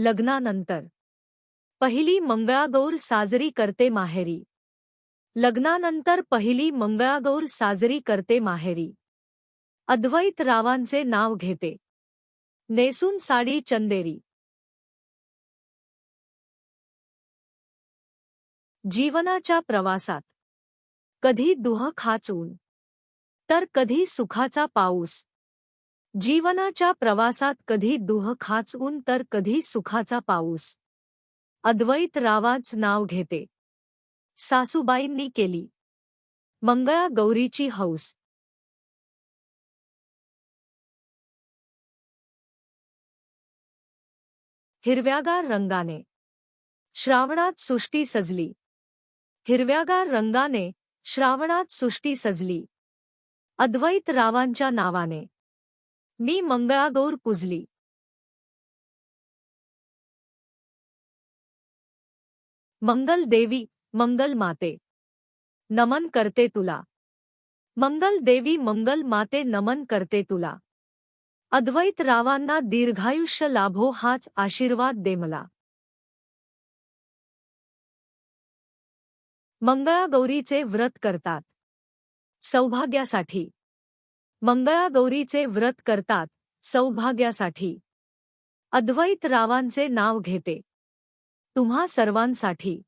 लग्नानंतर. पहिली मंगळागौर साजरी करते माहेरी. लग्नानंतर पहिली मंगळागौर साजरी करते माहेरी. अद्वैत रावांचे नाव घेते. नेसून साडी चंदेरी. जीवनाच्या प्रवासात. कधी दुह खाचून. तर कधी सुखाचा पाऊस. जीवनाच्या प्रवासात कधी दुह खाचून तर कधी सुखाचा पाऊस. अद्वैत रावाच नाव घेते. सासूबाईंनी केली. मंगळा गौरीची हौस. हिरव्यागार रंगाने. श्रावणात सुष्टी सजली. हिरव्यागार रंगाने श्रावणात सुष्टी सजली. अद्वैत रावांच्या नावाने. मी मंगळागौर पुजली. मंगल देवी मंगल माते. नमन करते तुला. मंगल देवी मंगल माते नमन करते तुला. अद्वैत रावांना दीर्घायुष्य लाभो हाच आशीर्वाद दे मला. मंगळागौरीचे व्रत करतात. सौभाग्यासाठी. मंगळागौरीचे व्रत करतात सौभाग्यासाठी. अद्वैत रावांचे नाव घेते. तुम्हा सर्वांसाठी.